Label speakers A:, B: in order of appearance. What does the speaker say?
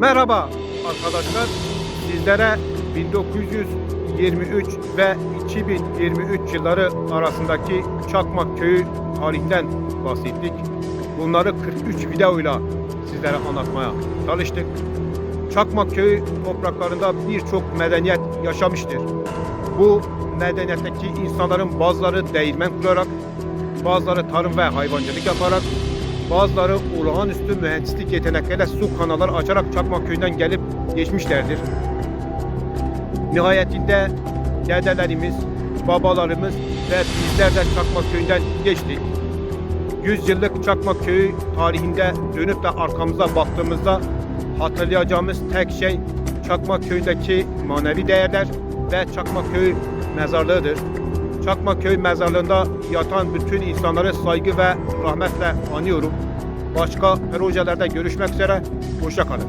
A: Merhaba arkadaşlar. Sizlere 1923 ve 2023 yılları arasındaki Çakmak Köyü tarihinden bahsettik. Bunları 43 videoyla sizlere anlatmaya çalıştık. Çakmak Köyü topraklarında birçok medeniyet yaşamıştır. Bu medeniyetteki insanların bazıları değirmen kurarak, bazıları tarım ve hayvancılık yaparak, bazıları olağanüstü mühendislik yetenekleriyle su kanalları açarak Çakmak Köyü'nden gelip geçmişlerdir. Nihayetinde dedelerimiz, babalarımız ve bizler de Çakmak Köyü'nden geçtik. 100 yıllık Çakmak Köyü tarihinde dönüp de arkamıza baktığımızda hatırlayacağımız tek şey Çakmak Köyü'ndeki manevi değerler ve Çakmak Köyü mezarlığıdır. Çakmak Köy mezarlığında yatan bütün insanları saygı ve rahmetle anıyorum. Başka projelerde görüşmek üzere. Hoşça kalın.